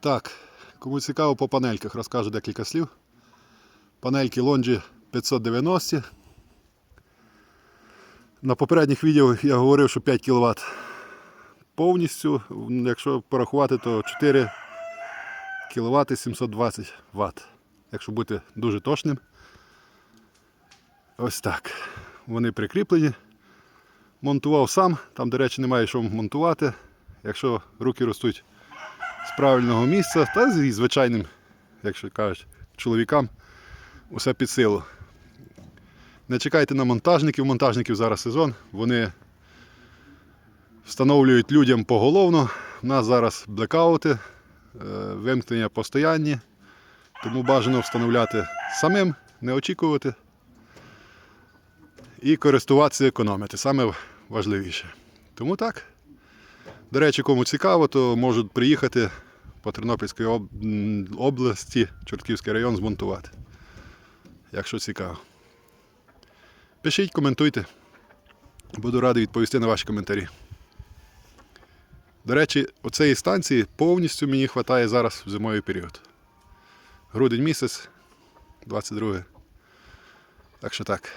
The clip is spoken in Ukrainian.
Так, кому цікаво по панельках, розкажу декілька слів. Панельки Longi 590. На попередніх відео я говорив, що 5 кВт повністю. Якщо порахувати, то 4 кВт 720 Вт. Якщо бути дуже точним. Ось так. Вони прикріплені. Монтував сам, там, до речі, немає що монтувати. Якщо руки ростуть правильного місця, та зі звичайним, якщо кажуть, чоловікам, усе під силу. Не чекайте на монтажників, монтажників зараз сезон. Вони встановлюють людям поголовно. У нас зараз блекаути, е, вимкнення постоянні, тому бажано встановляти самим, не очікувати і користуватися економити. Саме важливіше. Тому так. До речі, кому цікаво, то можуть приїхати по Тернопільській об- області, Чортківський район, змонтувати. Якщо цікаво. Пишіть, коментуйте. Буду радий відповісти на ваші коментарі. До речі, оцеї станції повністю мені вистачає зараз в зимовий період. Грудень місяць, 22. Так що так.